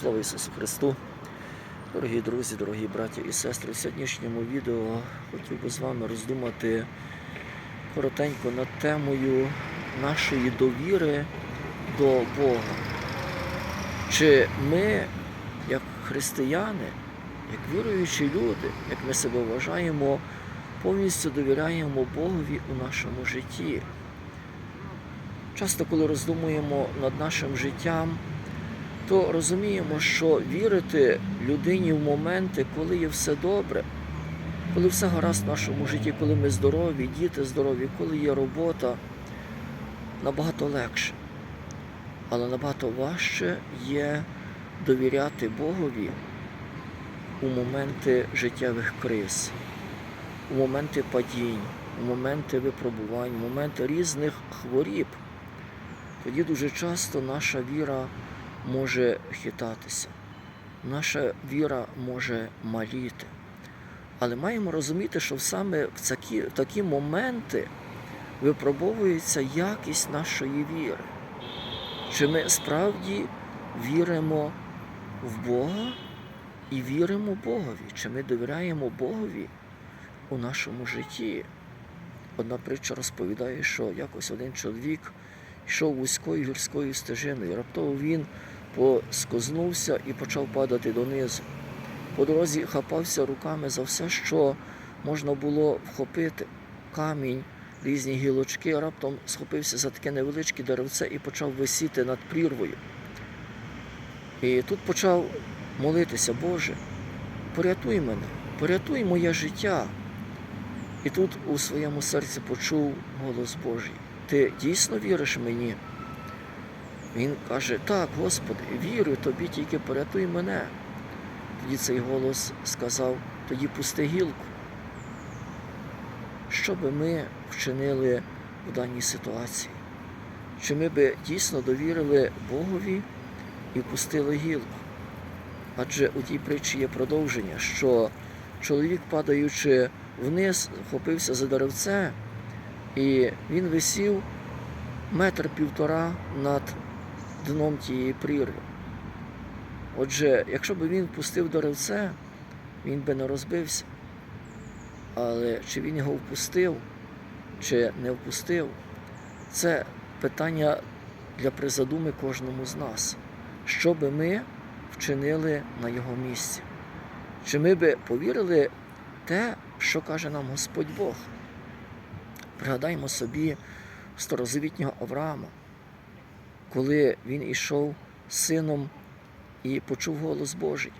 Слава Ісусу Христу! Дорогі друзі, дорогі браті і сестри, в сьогоднішньому відео хотів би з вами роздумати коротенько над темою нашої довіри до Бога. Чи ми, як християни, як віруючі люди, як ми себе вважаємо, повністю довіряємо Богові у нашому житті? Часто, коли роздумуємо над нашим життям, то розуміємо, що вірити людині в моменти, коли є все добре, коли все гаразд в нашому житті, коли ми здорові, діти здорові, коли є робота, набагато легше. Але набагато важче є довіряти Богові у моменти життєвих криз, у моменти падінь, у моменти випробувань, у моменти різних хворіб. Тоді дуже часто наша віра може хитатися, наша віра може маліти. Але маємо розуміти, що саме в такі, в такі моменти випробовується якість нашої віри. Чи ми справді віримо в Бога і віримо Богові? Чи ми довіряємо Богові у нашому житті? Одна притча розповідає, що якось один чоловік йшов вузькою гірською стежиною. Раптово він поскознувся і почав падати донизу. По дорозі хапався руками за все, що можна було вхопити. Камінь, різні гілочки, раптом схопився за таке невеличке деревце і почав висіти над прірвою. І тут почав молитися, Боже, порятуй мене, порятуй моє життя. І тут у своєму серці почув голос Божий. Ти дійсно віриш мені? Він каже, так, Господи, вірю тобі, тільки порятуй мене. Тоді цей голос сказав, тоді пусти гілку. Що би ми вчинили в даній ситуації? Чи ми би дійсно довірили Богові і пустили гілку? Адже у тій притчі є продовження, що чоловік, падаючи вниз, хопився за деревце, і він висів метр півтора над дном тієї прірви. Отже, якщо б він впустив деревце, він би не розбився. Але чи він його впустив, чи не впустив, це питання для призадуми кожному з нас. Що би ми вчинили на його місці? Чи ми би повірили те, що каже нам Господь Бог? Пригадаймо собі старозавітнього Авраама, коли він ішов сином і почув голос Божий.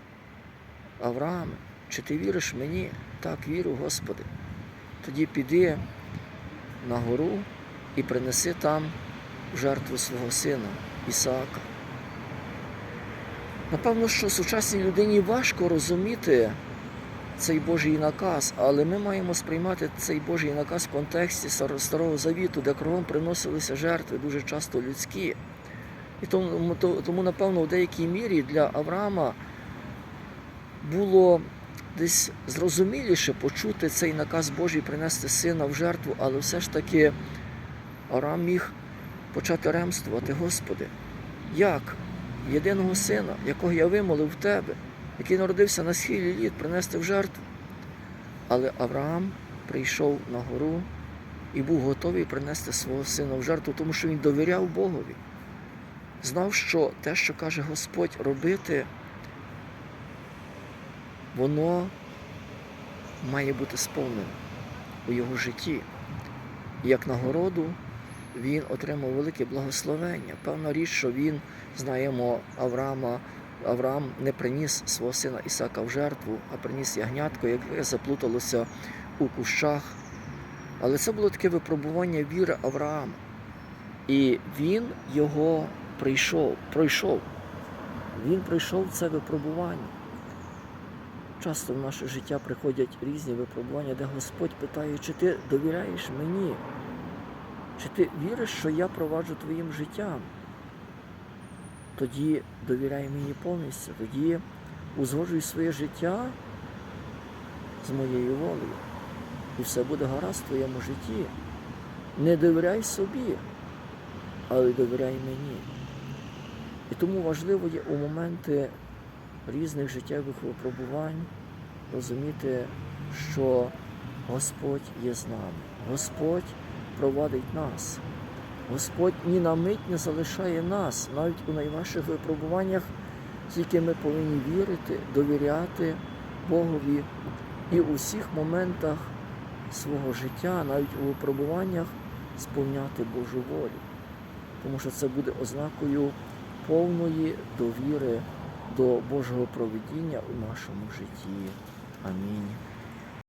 Аврааме, чи ти віриш мені? Так, вірю, Господи. Тоді піди на гору і принеси там жертву свого сина Ісаака. Напевно, що сучасній людині важко розуміти цей Божий наказ, але ми маємо сприймати цей Божий наказ в контексті Старого Завіту, де кругом приносилися жертви, дуже часто людські. І тому, тому, напевно, в деякій мірі для Авраама було десь зрозуміліше почути цей наказ Божий принести сина в жертву, але все ж таки Авраам міг почати ремствувати, Господи, як єдиного сина, якого я вимолив в Тебе, який народився на схилі літ, принести в жертву. Але Авраам прийшов на гору і був готовий принести свого сина в жертву, тому що він довіряв Богові. Знав, що те, що каже Господь робити, воно має бути сповнене у його житті. Як нагороду він отримав велике благословення. Певна річ, що він, знаємо, Авраама, Авраам не приніс свого сина Ісака в жертву, а приніс ягнятко, яке заплуталося у кущах. Але це було таке випробування віри Авраама. І він його прийшов, пройшов. Він пройшов це випробування. Часто в наше життя приходять різні випробування, де Господь питає, чи ти довіряєш мені? Чи ти віриш, що я проваджу твоїм життям? Тоді довіряй мені повністю, тоді узгоджуй своє життя з моєю волею. І все буде гаразд в твоєму житті. Не довіряй собі, але довіряй мені. І тому важливо є у моменти різних життєвих випробувань розуміти, що Господь є з нами, Господь провадить нас. Господь ні на мить не залишає нас, навіть у найважчих випробуваннях, тільки ми повинні вірити, довіряти Богові і у всіх моментах свого життя, навіть у випробуваннях, сповняти Божу волю. Тому що це буде ознакою повної довіри до Божого проведіння у нашому житті. Амінь.